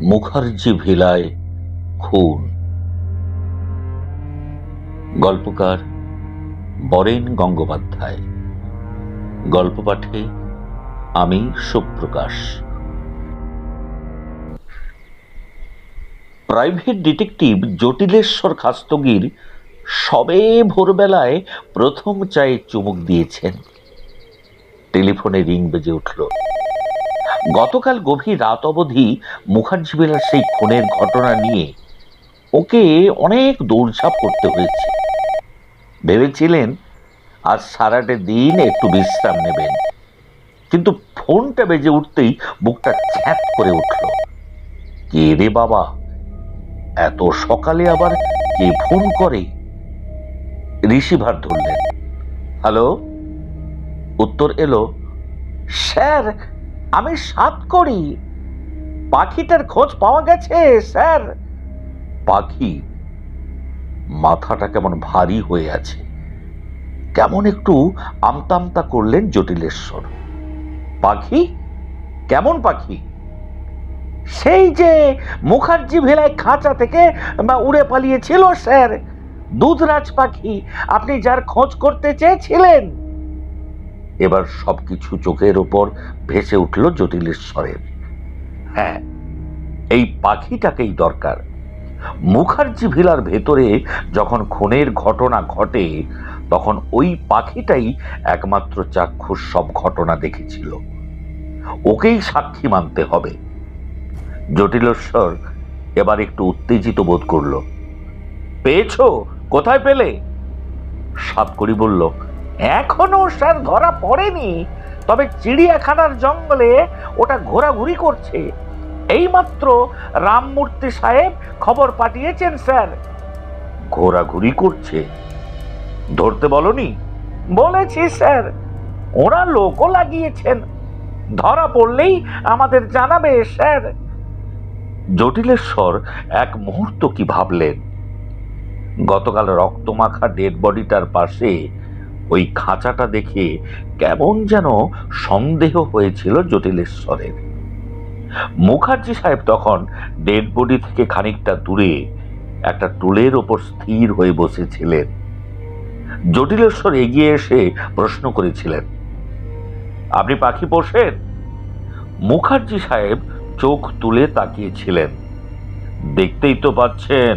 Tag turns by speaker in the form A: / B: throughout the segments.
A: মুখার্জি ভিলায় খুন। গল্পকার বরেন গঙ্গোপাধ্যায়। গল্প পাঠে আমি সুপ্রকাশ। প্রাইভেট ডিটেকটিভ জটিলেশ্বর খাস্তগির সবে ভোরবেলায় প্রথম চায়ে চুমুক দিয়েছেন। টেলিফোনে রিং বেজে উঠল। গতকাল গভীর রাত অবধি মুখার্জি বেলার সেই খুনের ঘটনা নিয়ে ওকে অনেক দৌড়ঝাঁপ করতে হয়েছে। ভেবেছিলেন, আজ সারাটে দিন একটু বিশ্রাম নেবেন। কিন্তু ফোনটা বেজে উঠতেই বুকটা ছ্যাঁত করে উঠল। কে রে বাবা? এত সকালে আবার কে ফোন করে? রিসিভার ধরলেন। হ্যালো? উত্তর এলো, স্যার আমি সাত করি। পাখিটার খোঁজ পাওয়া গেছে স্যার। পাখি মাথাটা কেমন ভারী হয়ে আছে। কেমন একটু আমতা আমতা করলেন জটিলেশ্বর। পাখি? কেমন পাখি? সেই যে মুখার্জি ভেলায় খাঁচা থেকে বা উড়ে পালিয়েছিল স্যার। দুধরাজ পাখি আপনি যার খোঁজ করতে চেয়েছিলেন? এবার সবকিছু চোখের ওপর ভেসে উঠল জটিলেশ্বরের হ্যাঁ এই পাখিটাকেই দরকার। মুখার্জি ভিলার ভেতরে যখন খুনের ঘটনা ঘটে, তখন ওই পাখিটাই একমাত্র চাক্ষুষ সব ঘটনা দেখেছিল। ওকেই সাক্ষী মানতে হবে। জটিলেশ্বর এবার একটু উত্তেজিত বোধ করল। পেয়েছ? কোথায় পেলে? সাতকড়ি বলল এখনও স্যার ধরা পড়েনি। তবে চিড়িয়াখানার জঙ্গলে ওটা ঘোরাঘুরি করছে। এইমাত্র রামমূর্তি সাহেব খবর পাঠিয়েছেন, স্যার। ঘোরাঘুরি করছে। ধরতে বলনি? বলেছি, স্যার। ওরা লোকও লাগিয়েছেন। ধরা পড়লেই আমাদের জানাবে, স্যার। জটিলেশ্বর এক মুহূর্ত কি ভাবলেন? গতকাল রক্তমাখা ডেড বডিটার পাশে ওই খাঁচাটা দেখে কেমন যেন সন্দেহ হয়েছিল জটিলেশ্বরের মুখার্জি সাহেব তখন ডেড বডি থেকে খানিকটা দূরে একটা টুলের ওপর স্থির হয়ে বসেছিলেন। জটিলেশ্বর এগিয়ে এসে প্রশ্ন করেছিলেন, আপনি পাখি পোষেন? মুখার্জি সাহেব চোখ তুলে তাকিয়েছিলেন। দেখতেই তো পাচ্ছেন,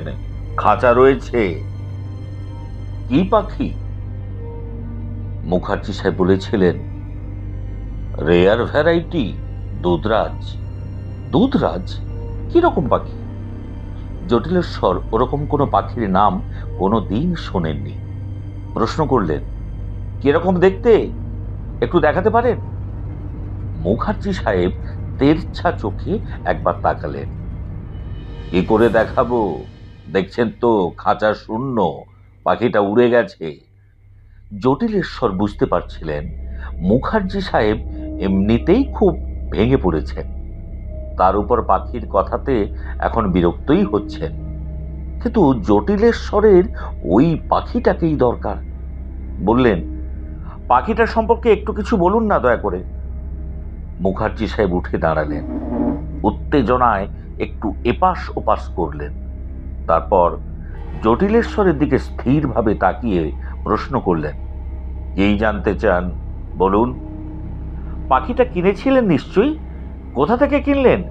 A: খাঁচা রয়েছে। কি পাখি? মুখার্জি সাহেব বলেছিলেন, রেয়ার ভ্যারাইটি দুধরাজ। দুধরাজ? কীরকম পাখি? জটিলেশ্বর ওরকম কোনো পাখির নাম কোনো দিন শোনেননি। প্রশ্ন করলেন, কীরকম দেখতে? একটু দেখাতে পারেন? মুখার্জি সাহেব তেরছা চোখে একবার তাকালেন। কি করে দেখাবো? দেখছেন তো, খাঁচা শূন্য, পাখিটা উড়ে গেছে। জটিলেশ্বর বুঝতে পারছিলেন, মুখার্জি সাহেব এমনিতেই খুব ভেঙে পড়েছেন। তার উপর পাখির কথাতে এখন বিরক্তই হচ্ছেন। কিন্তু জটিলেশ্বরের ওই পাখিটাকেই দরকার। বললেন পাখিটা সম্পর্কে একটু কিছু বলুন না দয়া করে। মুখার্জি সাহেব উঠে দাঁড়ালেন। উত্তেজনায় একটু এপাশ ওপাশ করলেন। তারপর জটিলেশ্বরের দিকে স্থিরভাবে তাকিয়ে প্রশ্ন করলেন। এই জানতে চান? বলুন। পাখিটা কিনেছিলেন নিশ্চয়ই? কোথা থেকে কিনলেন?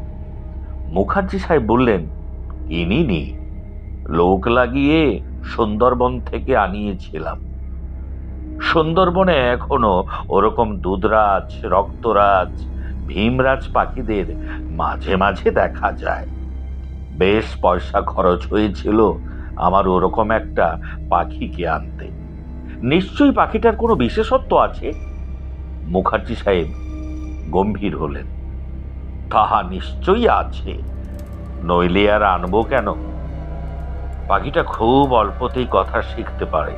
A: মুখার্জি সাহেব বললেন, কিনিনি। লোক লাগিয়ে সুন্দরবন থেকে আনিয়েছিলাম। সুন্দরবনে এখনও ওরকম দুধরাজ, রক্তরাজ, ভীমরাজ পাখিদের মাঝে মাঝে দেখা যায়। বেশ পয়সা খরচ হয়েছিল আমার ওরকম একটা পাখিকে আনতে। নিশ্চয়ই পাখিটার কোনো বিশেষত্ব আছে? মুখার্জি সাহেব গম্ভীর হলেন। তাহা নিশ্চয়ই আছে। নইলে আর আনব কেন? পাখিটা খুব অল্পতেই কথা শিখতে পারে।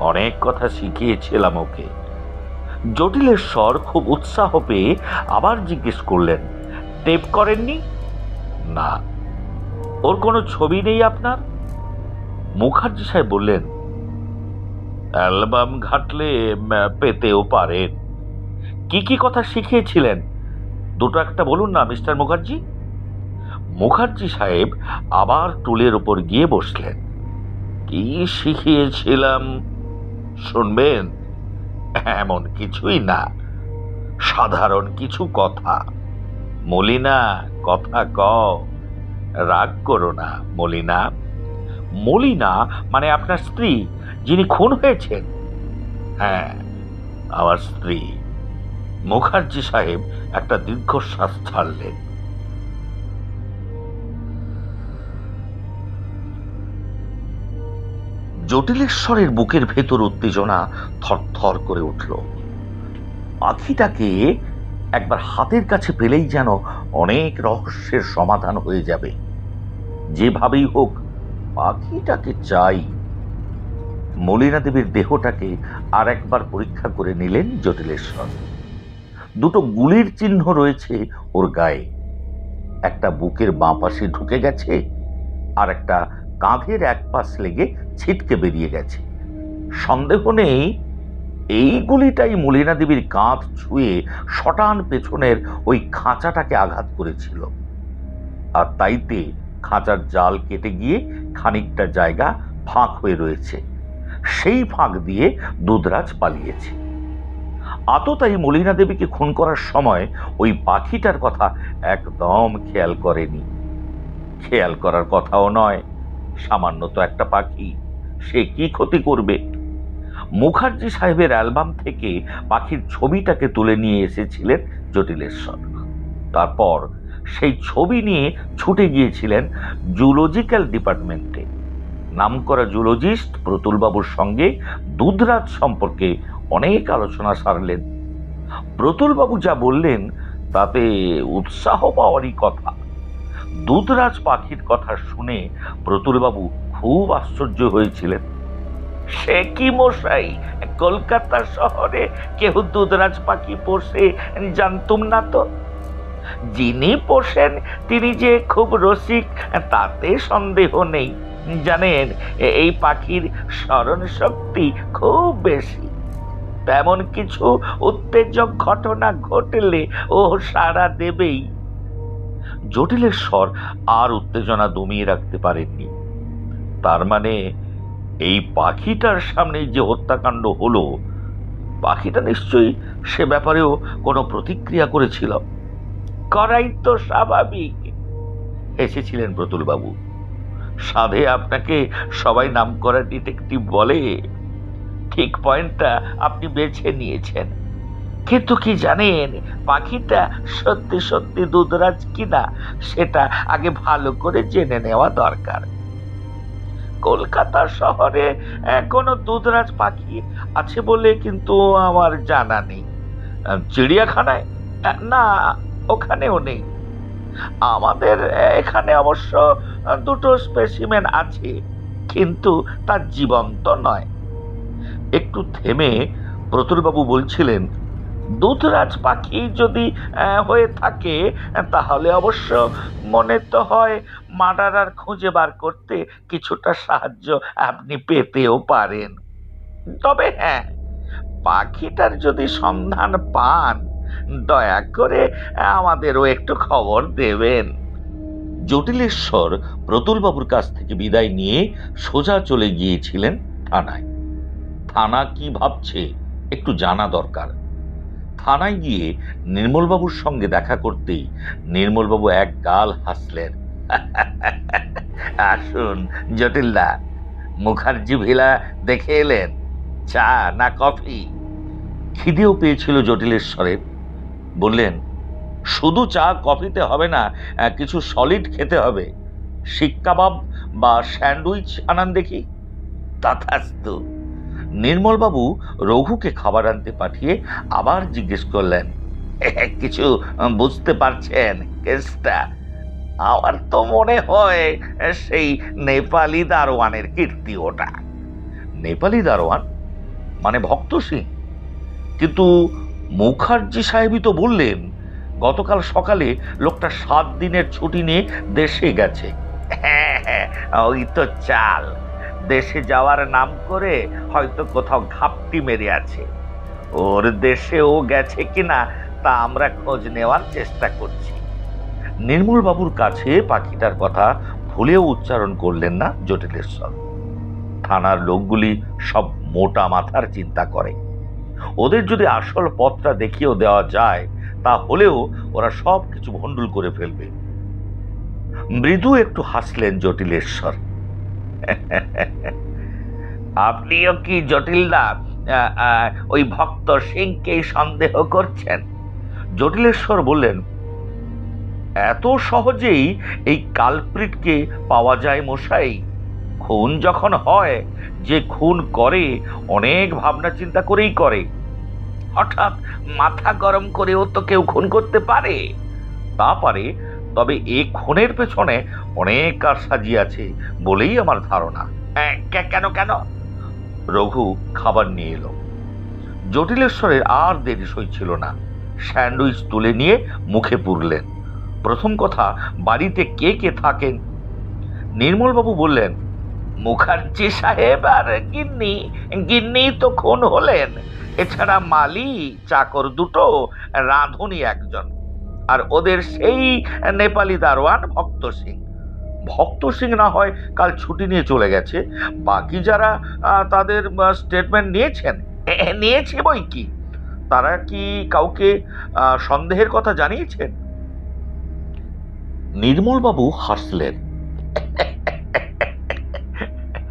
A: অনেক কথা শিখিয়েছিলাম ওকে। জটিলের স্বর খুব উৎসাহ পেয়ে আবার জিজ্ঞেস করলেন, টেপ করেননি? না। ওর কোনো ছবি নেই আপনার? মুখার্জি সাহেব বললেন অ্যালবাম ঘাটলে পেতেও পারেন কি কি কথা শিখিয়েছিলেন? দুটো একটা বলুন না, মিস্টার মুখার্জি। মুখার্জি সাহেব আবার টুলের ওপর গিয়ে বসলেন। কি শিখিয়েছিলাম? শুনবেন? এমন কিছুই না। সাধারণ কিছু কথা। মলিনা, কথা ক রাগ করো না, মলিনা। মলিনা মানে আপনার স্ত্রী, যিনি খুন হয়েছেন হ্যাঁ আমার স্ত্রী। মুখার্জি সাহেব একটা দীর্ঘশ্বাস ছাড়লেন। জটিলেশ্বরের বুকের ভেতর উত্তেজনা থরথর করে উঠল। পাখিটাকে একবার হাতের কাছে পেলেই যেন অনেক রহস্যের সমাধান হয়ে যাবে। যেভাবেই হোক পাখিটাকে চাই। মলিনা দেবীর দেহটাকে আর একবার পরীক্ষা করে নিলেন জটিলেশ্বর। দুটো গুলির চিহ্ন রয়েছে ওর গায়ে। একটা বুকের বাঁ পাশে ঢুকে গেছে, আর একটা কাঁধের এক পাশ লেগে ছিটকে বেরিয়ে গেছে। সন্দেহ নেই, এই গুলিটাই মলিনা দেবীর কাঁধ ছুঁয়ে শটান পেছনের ওই খাঁচাটাকে আঘাত করেছিল। আর তাইতে খাঁচার জাল কেটে গিয়ে খানিকটা জায়গা ফাঁক হয়ে রয়েছে। সেই ফাঁক দিয়ে দুধরাজ পালিয়েছে। আততাই মলিনা দেবীকে খুন করার সময় ওই পাখিটার কথা একদম খেয়াল করেনি। খেয়াল করার কথাও নয়, সামান্য তো একটা পাখি, সে কি ক্ষতি করবে? মুখার্জি সাহেবের অ্যালবাম থেকে পাখির ছবিটাকে তুলে নিয়ে এসেছিলেন জটিলেশ্বর। তারপর সেই ছবি নিয়ে ছুটে গিয়েছিলেন জুলজিক্যাল ডিপার্টমেন্টে। নামকরা জুলজিস্ট প্রতুলবাবুর সঙ্গে দুধরাজ সম্পর্কে অনেক আলোচনা সারলেন। প্রতুলবাবু যা বললেন তাতে উৎসাহ পাওয়ারই কথা। দুধরাজ পাখির কথা শুনে প্রতুলবাবু খুব আশ্চর্য হয়েছিলেন। সে কি মশাই, কলকাতা শহরে কেউ দুধরাজ পাখি পোষে জানতুম না তো? যিনি পোষেন, তিনি যে খুব রসিক, তাতে সন্দেহ নেই। জানেন, এই পাখির স্মরণ শক্তি খুব বেশি। তেমন কিছু উত্তেজক ঘটনা ঘটলে ও সাড়া দেবেই। জটিলেশ্বর আর উত্তেজনা দমিয়ে রাখতে পারেননি। তার মানে এই পাখিটার সামনে যে হত্যাকাণ্ড হলো, পাখিটা নিশ্চয়ই সে ব্যাপারেও কোনো প্রতিক্রিয়া করেছিল। করাই তো স্বাভাবিক। হেসেছিলেন প্রতুলবাবু। সাধে আপনাকে সবাই নাম করা ডিটেকটিভ বলে। ঠিক পয়েন্টটা আপনি বেছে নিয়েছেন। কিন্তু কি জানেন, পাখিটা সত্যি সত্যি দুধরাজ কিনা সেটা আগে ভালো করে জেনে নেওয়া দরকার। কলকাতা শহরে কোনো দুধরাজ পাখি আছে বলে কিন্তু আমার জানা নেই। চিড়িয়াখানায়? না ওখানেও নেই। আমাদের এখানে অবশ্য দুটো স্পেসিমেন আছে, কিন্তু তার জীবন্ত নয়। একটু থেমে প্রতুলবাবু বলছিলেন, দুধরাজ পাখি যদি হয়ে থাকে, তাহলে অবশ্য মনে তো হয় মার্ডারার খুঁজে বার করতে কিছুটা সাহায্য আপনি পেতেও পারেন। তবে হ্যাঁ পাখিটার যদি সন্ধান পান দয়া করে আমাদেরও একটু খবর দেবেন। জটিলেশ্বর প্রতুলবাবুর কাছ থেকে বিদায় নিয়ে সোজা চলে গিয়েছিলেন থানায়। থানা কি ভাবছে একটু জানা দরকার। থানায় গিয়ে নির্মলবাবুর সঙ্গে দেখা করতেই নির্মলবাবু এক গাল হাসলেন। আসুন, জটিলদা, মুখার্জি ভিলা দেখে এলেন। চা না কফি? খিদেও পেয়েছিল জটিলেশ্বরের। বললেন, শুধু চা কফিতে হবে না কিছু সলিড খেতে হবে। শিক কাবাব বা স্যান্ডউইচ আনান দেখি? তথাস্তু নির্মলবাবু রঘুকে খাবার আনতে পাঠিয়ে আবার জিজ্ঞেস করলেন কিছু বুঝতে পারছেন, কেসটা? আমার তো মনে হয় সেই নেপালি দারোয়ানের কীর্তি ওটা। নেপালি দারোয়ান? মানে ভক্ত সিং? কিন্তু মুখার্জি সাহেবই তো বললেন, গতকাল সকালে লোকটা সাত দিনের ছুটি নিয়ে দেশে গেছে। হ্যাঁ হ্যাঁ ওই তো চাল। দেশে যাওয়ার নাম করে হয়তো কোথাও ঘাপটি মেরে আছে। ওর দেশে ও গেছে কিনা তা আমরা খোঁজ নেওয়ার চেষ্টা করছি। নির্মল বাবুর কাছে পাখিটার কথা ভুলেও উচ্চারণ করলেন না জটিলেশ্বর। থানার লোকগুলি সব মোটা মাথার চিন্তা করে। ওদের যদি আসল পথটা দেখিয়েও দেওয়া যায় তা হলেও ওরা সব কিছু ভণ্ডুল করে ফেলবে। মৃদু একটু হাসলেন জটিলেশ্বর। আপনিও কি জটিলদা ওই ভক্ত সিংকে সন্দেহ করছেন? জটিলেশ্বর বললেন, এত সহজেই এই কালপ্রিটকে পাওয়া যায় মশাই। খুন যখন হয় যে খুন করে অনেক ভাবনা চিন্তা করেই করে। হঠাৎ মাথা গরম করেও তো কেউ খুন করতে পারে। তা পারে তবে এ খুনের পেছনে অনেক কার সাজিয়ে বলেই আমার ধারণা। হ্যাঁ, কেন কেন? রঘু খাবার নিয়ে এলো। জটিলেশ্বরের আর দেরি সইছিল না। স্যান্ডউইচ তুলে নিয়ে মুখে পুরলেন। প্রথম কথা বাড়িতে কে কে থাকেন? নির্মলবাবু বললেন মুখার্জি সাহেব আর গিন্নি গিন্নি তো খুন হলেন। এছাড়া মালি, চাকর দুটো, রাঁধুনি একজন। আর ওদের সেই নেপালি দারোয়ান ভক্ত সিং। ভক্ত সিং না হয় কাল ছুটি নিয়ে চলে গেছে। বাকি যারা তাদের স্টেটমেন্ট নিয়েছেন নিয়েছে বই কি? তারা কি কাউকে সন্দেহের কথা জানিয়েছেন? নির্মলবাবু হাসলেন।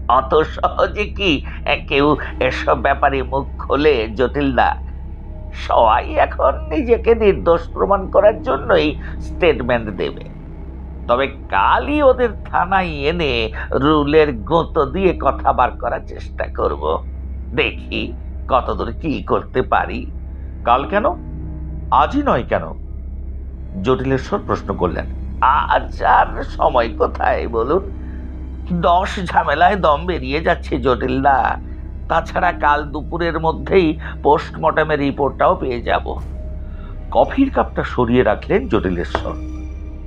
A: অত সহজে কি কেউ এসব ব্যাপারে মুখ খোলে জটিলদা সবাই এখন নিজেকে নির্দোষ প্রমাণ করার জন্যই স্টেটমেন্ট দেবে। তবে কালই ওদের থানায় এনে রুলের গোঁতো দিয়ে কথা বার করার চেষ্টা করব। দেখি কতদূর কি করতে পারি। কাল কেন? আজই নয় কেন? জটিলেশ্বর প্রশ্ন করলেন। আজ আর সময় কোথায় বলুন? দশ ঝামেলায় দম বেরিয়ে যাচ্ছে জটিলদা। তাছাড়া কাল দুপুরের মধ্যেই পোস্টমর্টমের রিপোর্টটাও পেয়ে যাব। কফির কাপটা সরিয়ে রাখলেন জটিলেশ্বর।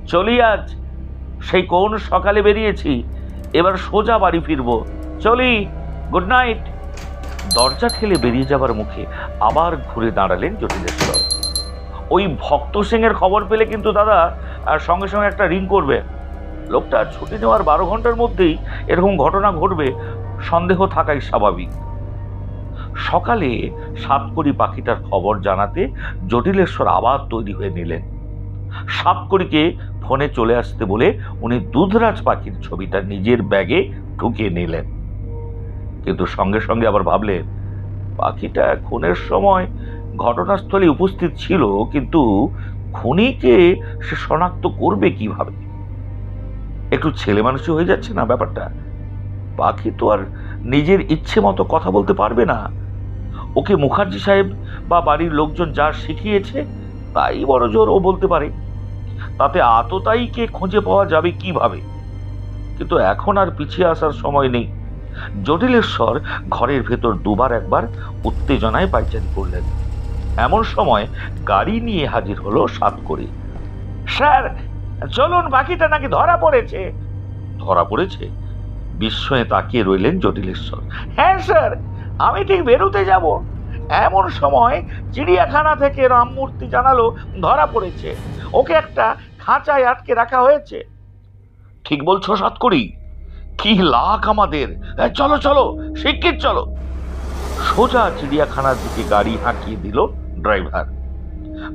A: চলি আজ, সেই কোন সকালে বেরিয়েছি, এবার সোজা বাড়ি ফিরবো। চলি গুড নাইট দরজা ঠেলে বেরিয়ে যাবার মুখে আবার ঘুরে দাঁড়ালেন জটিলেশ্বর। ওই ভক্ত সিংয়ের খবর পেলে কিন্তু দাদা সঙ্গে সঙ্গে একটা রিং করবে। লোকটা ছুটি নেওয়ার বারো ঘণ্টার মধ্যেই এরকম ঘটনা ঘটবে, সন্দেহ থাকাই স্বাভাবিক। সকালে সাতকড়ি পাখিটার খবর জানাতে জটিলেশ্বর আবার তৈরি হয়ে নিলেন। সাতকড়িকে ফোনে চলে আসতে বলে উনি দুধরাজ পাখির ছবিটা নিজের ব্যাগে ঢুকিয়ে নিলেন। কিন্তু সঙ্গে সঙ্গে আবার ভাবলেন, পাখিটা খুনের সময় ঘটনাস্থলে উপস্থিত ছিল, কিন্তু খুনিকে সে শনাক্ত করবে কীভাবে? একটু ছেলে মানুষই হয়ে যাচ্ছে না ব্যাপারটা? পাখি তো আর নিজের ইচ্ছে মতো কথা বলতে পারবে না। ওকে মুখার্জি সাহেব বা বাড়ির লোকজন যা শিখিয়েছে, তাই বড় জোর ও বলতে পারে। তাতে আততায়ীকে খুঁজে পাওয়া যাবে কীভাবে? কিন্তু এখন আর পিছিয়ে আসার সময় নেই। জটিলেশ্বর ঘরের ভেতর দুবার একবার উত্তেজনায় পাইচারি করলেন। এমন সময় গাড়ি নিয়ে হাজির হলো সাতকড়ি। স্যার চলুন বাকিটা নাকি ধরা পড়েছে। ধরা পড়েছে? বিস্ময়ে তাকিয়ে রইলেন জটিলেশ্বর। হ্যাঁ স্যার আমি ঠিক বেরোতে যাব। এমন সময় চিড়িয়াখানা থেকে রামমূর্তি জানালো ধরা পড়েছে। ওকে একটা খাঁচায় আটকে রাখা হয়েছে। ঠিক বলছো সাতকড়ি। কি লাখ আমাদের। চলো চলো শিগগির চলো। সোজা চিড়িয়াখানার দিকে গাড়ি হাঁকিয়ে দিল ড্রাইভার।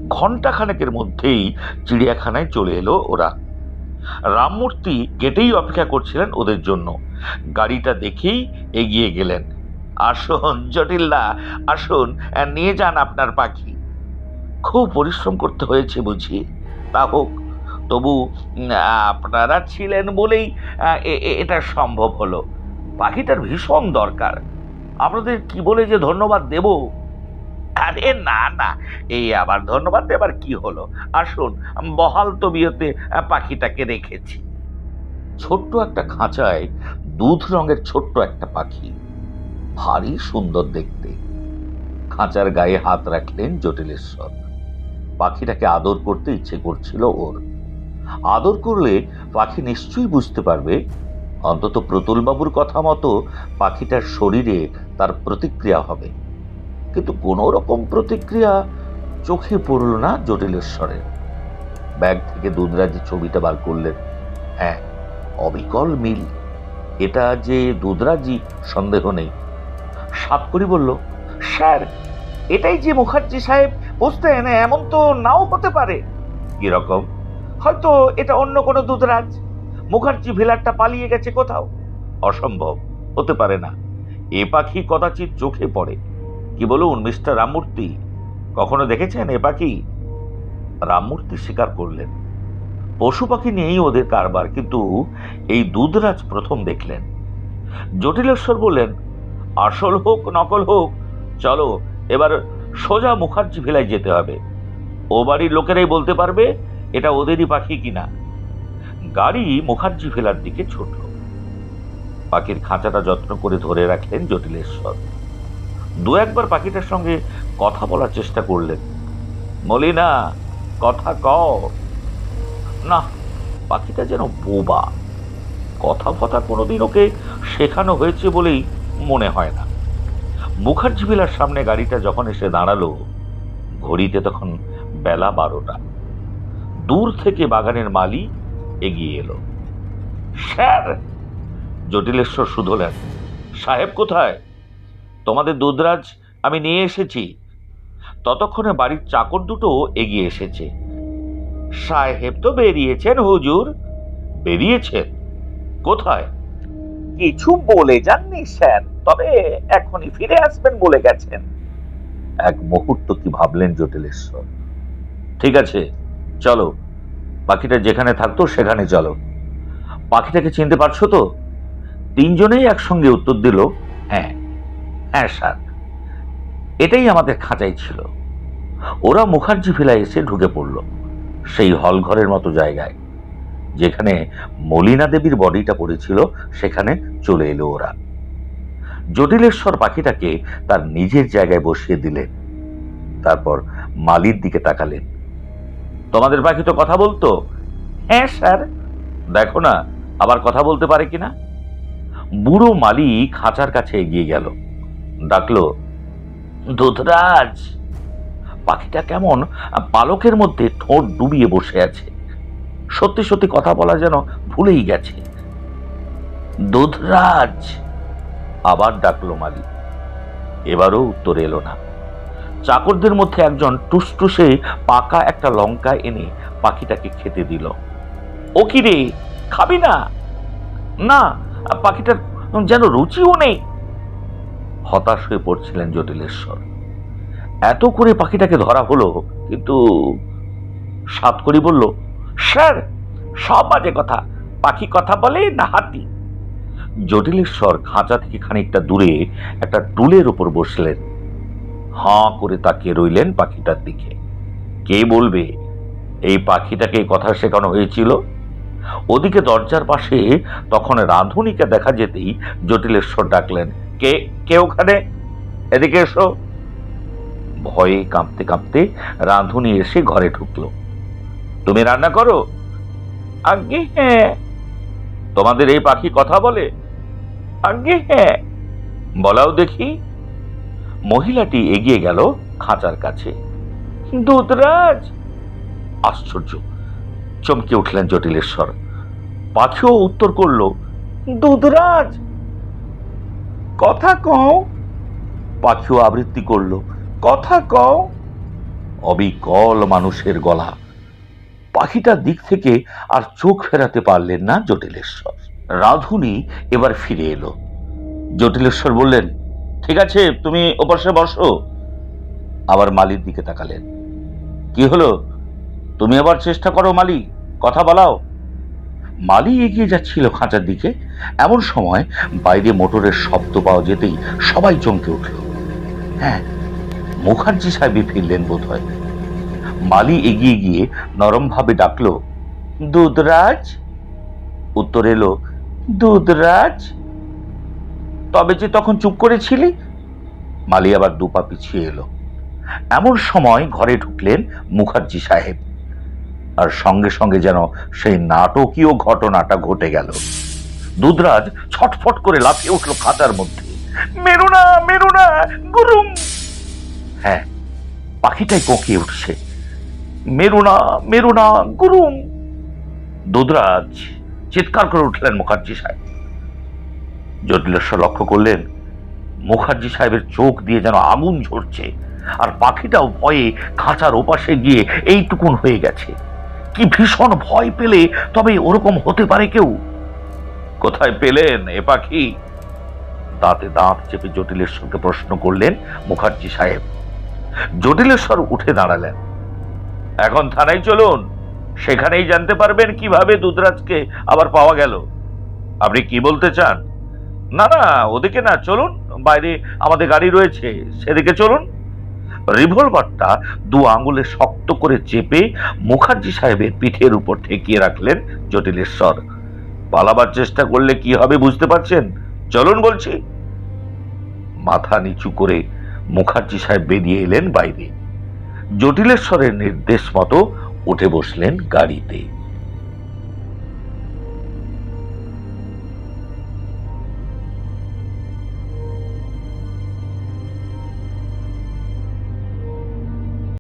A: ঘণ্টা খানেকের মধ্যেই চিড়িয়াখানায় চলে এলো ওরা। রামমূর্তি গেটেই অপেক্ষা করছিলেন ওদের জন্য। গাড়িটা দেখেই এগিয়ে গেলেন। আসুন জটিল্লা আসুন নিয়ে যান আপনার পাখি। খুব পরিশ্রম করতে হয়েছে বুঝি? তা হোক, তবু আপনারা ছিলেন বলেই এটা সম্ভব হলো। পাখিটার ভীষণ দরকার। আপনাদের কি বলে যে ধন্যবাদ দেব? আরে না না। এই আবার ধন্যবাদ দেবার কি হলো? আসুন, বহাল তবিয়তে পাখিটাকে রেখেছি। ছোট্ট একটা খাঁচায় দুধ রঙের ছোট্ট একটা পাখি। ভারী সুন্দর দেখতে। খাঁচার গায়ে হাত রাখলেন জটিলেশ্বর। পাখিটাকে আদর করতে ইচ্ছে করছিল ওর। আদর করলে পাখি নিশ্চয়ই বুঝতে পারবে। অন্তত প্রতুলবাবুর কথা মতো পাখিটার শরীরে তার প্রতিক্রিয়া হবে। কিন্তু কোনো রকম প্রতিক্রিয়া চোখে পড়ল না জটিলেশ্বরের ব্যাগ থেকে দুধরাজের ছবিটা বার করলেন। হ্যাঁ অবিকল মিল। এটা যে দুধরাজি, সন্দেহ নেই। সাতকরি বলল, স্যার, এটাই যে মুখার্জি সাহেব বুঝতেন এমন তো নাও হতে পারে। কীরকম হয়তো এটা অন্য কোনো দুধরাজ। মুখার্জি ভিলারটা পালিয়ে গেছে কোথাও। অসম্ভব, হতে পারে না। এ পাখি কদাচিৎ চোখে পড়ে। কি বলুন, মিস্টার রামমূর্তি? কখনো দেখেছেন এ পাখি? রামমূর্তি স্বীকার করলেন। পশু পাখি নিয়েই ওদের কারবার, কিন্তু এই দুধরাজ প্রথম দেখলেন। জটিলেশ্বর বললেন, আসল হোক, নকল হোক, চলো, এবার সোজা মুখার্জি ভিলায় যেতে হবে। ও বাড়ির লোকেরাই বলতে পারবে, এটা ওদেরই পাখি কিনা? গাড়ি মুখার্জি ভিলার দিকে ছুটল পাখির খাঁচাটা যত্ন করে ধরে রাখলেন জটিলেশ্বর। দু একবার পাখিটার সঙ্গে কথা বলার চেষ্টা করলেন। মলিনা, কথা ক না, পাখিটা যেন বোবা। কথা ফথা কোনোদিন ওকে শেখানো হয়েছে বলেই মনে হয় না। মুখার্জি ভিলার সামনে গাড়িটা যখন এসে দাঁড়াল, ঘড়িতে তখন বেলা বারোটা। দূর থেকে বাগানের মালি এগিয়ে এলো। স্যার! জটিলেশ্বর শুধলেন। সাহেব কোথায়? তোমাদের দুধরাজ আমি নিয়ে এসেছি। ততক্ষণে বাড়ির চাকর দুটো এগিয়ে এসেছে। সাহেব তো বেরিয়েছেন হুজুর। বেরিয়েছেন? কোথায়? কিছু বলে যাননি স্যার তবে এখনই ফিরে আসবেন বলে গেছেন। এক মুহূর্ত কি ভাবলেন জটিলেশ্বর? ঠিক আছে চলো। পাখিটা যেখানে থাকতো সেখানে চলো। পাখিটাকে চিনতে পারছ তো? তিনজনেই একসঙ্গে উত্তর দিল হ্যাঁ। হ্যাঁ স্যার। এটাই আমাদের খাঁচাই ছিল। ওরা মুখার্জি ভিলায় এসে ঢুকে পড়ল, সেই হল ঘরের মতো জায়গায়। যেখানে মলিনা দেবীর বডিটা পড়েছিল, সেখানে চলে এলো ওরা। জটিলেশ্বর পাখিটাকে তার নিজের জায়গায় বসিয়ে দিলেন। তারপর মালির দিকে তাকালেন। তোমাদের পাখি তো কথা বলতো? হ্যাঁ স্যার। দেখো না, আবার কথা বলতে পারে কিনা? বুড়ো মালি খাঁচার কাছে এগিয়ে গেল। ডাকলো, দুধরাজ, পাখিটা কেমন পালকের মধ্যে ঠোঁট ডুবিয়ে বসে আছে। সত্যি সত্যি কথা বলা যেন ভুলেই গেছে। দুধরাজ, আবার ডাকলো মালি এবারও উত্তর এলো না। চাকরদের মধ্যে একজন টুসটুসে পাকা একটা লঙ্কা এনে পাখিটাকে খেতে দিল। ও কি রে, খাবি না? না, পাখিটার যেন রুচিও নেই। হতাশ হয়ে পড়ছিলেন জটিলেশ্বর। এত করে পাখিটাকে ধরা হলো, কিন্তু সাতকড়ি বলল, স্যার, সব বাজে কথা। পাখি কথা বলে না হাতি। জটিলেশ্বর খাঁচা থেকে খানিকটা দূরে একটা টুলের ওপর বসলেন। হাঁ করে তাকিয়ে রইলেন পাখিটার দিকে। কে বলবে, এই পাখিটাকে কথা শেখানো হয়েছিল? ওদিকে দরজার পাশে তখন রাঁধুনিকে দেখা যেতেই জটিলেশ্বর ডাকলেন, কে কে ওখানে? এদিকে এসো। ভয়ে কাঁপতে কাঁপতে রাঁধুনি এসে ঘরে ঢুকলো। তুমি রান্না করো? আগে হ্যাঁ। তোমাদের এই পাখি কথা বলে? আগে হ্যাঁ। বলাও দেখি। মহিলাটি এগিয়ে গেল খাঁচার কাছে। দুধরাজ! আশ্চর্য! চমকে উঠলেন জটিলেশ্বর। পাখিও উত্তর করল, দুধরাজ, কথা কও। পাখিও আবৃত্তি করল, কথা কও। অবিকল মানুষের গলা। পাখিটার দিক থেকে আর চোখ ফেরাতে পারলেন না জটিলেশ্বর। রাধুনি এবার ফিরে এলো। জটিলেশ্বর বললেন, ঠিক আছে, তুমি ওপাশে বসো। আবার মালির দিকে তাকালেন। কি হলো? তুমি আবার চেষ্টা করো, মালি। কথা বলাও মালি এগিয়ে যাচ্ছিল খাঁচার দিকে। এমন সময় বাইরে মোটরের শব্দ পাওয়া যেতেই সবাই চমকে উঠল। হ্যাঁ মুখার্জি সাহেবই ফিরলেন বোধ হয় মালি এগিয়ে গিয়ে নরমভাবে ডাকলো, দুধরাজ? উত্তর এলো, দুধরাজ? তবে যে তখন চুপ করেছিলি? মালি আবার দুপা পিছিয়ে এলো। এমন সময় ঘরে ঢুকলেন মুখার্জি সাহেব। আর সঙ্গে সঙ্গে যেন সেই নাটকীয় ঘটনাটা ঘটে গেল। দুধরাজ ছটফট করে লাফিয়ে উঠল খাতার মধ্যে। মেরো না মেরো না গুরুম হ্যাঁ পাখিটাই কোঁকিয়ে উঠছে। মেরু না মেরু না গুরুম দুধরাজ চিৎকার করে উঠলেন মুখার্জি সাহেব। জটিলেশ্বর লক্ষ্য করলেন, মুখার্জি সাহেবের চোখ দিয়ে যেন আগুন ঝরছে, আর পাখিটাও ভয়ে খাঁচার ওপাশে গিয়ে এইটুকুন হয়ে গেছে। কি ভীষণ ভয় পেলে তবে ওরকম হতে পারে কেউ? কোথায় পেলেন এ পাখি? দাঁতে দাঁত চেপে জটিলেশ্বরকে প্রশ্ন করলেন মুখার্জি সাহেব। জটিলেশ্বর উঠে দাঁড়ালেন। এখন থানায় চলুন, সেখানেই জানতে পারবেন কীভাবে দুধরাজকে আবার পাওয়া গেল। আপনি কি বলতে চান? না না, ওদিকে না, চলুন, বাইরে আমাদের গাড়ি রয়েছে, সেদিকে চলুন। রিভলভারটা দু আঙুলে শক্ত করে চেপে মুখার্জি সাহেবের পিঠের উপর ঠেকিয়ে রাখলেন জটিলেশ্বর পালাবার চেষ্টা করলে কি হবে বুঝতে পারছেন? চলুন বলছি। মাথা নিচু করে মুখার্জি সাহেব বেরিয়ে এলেন বাইরে। জটিলেশ্বরের নির্দেশ মতো উঠে বসলেন গাড়িতে।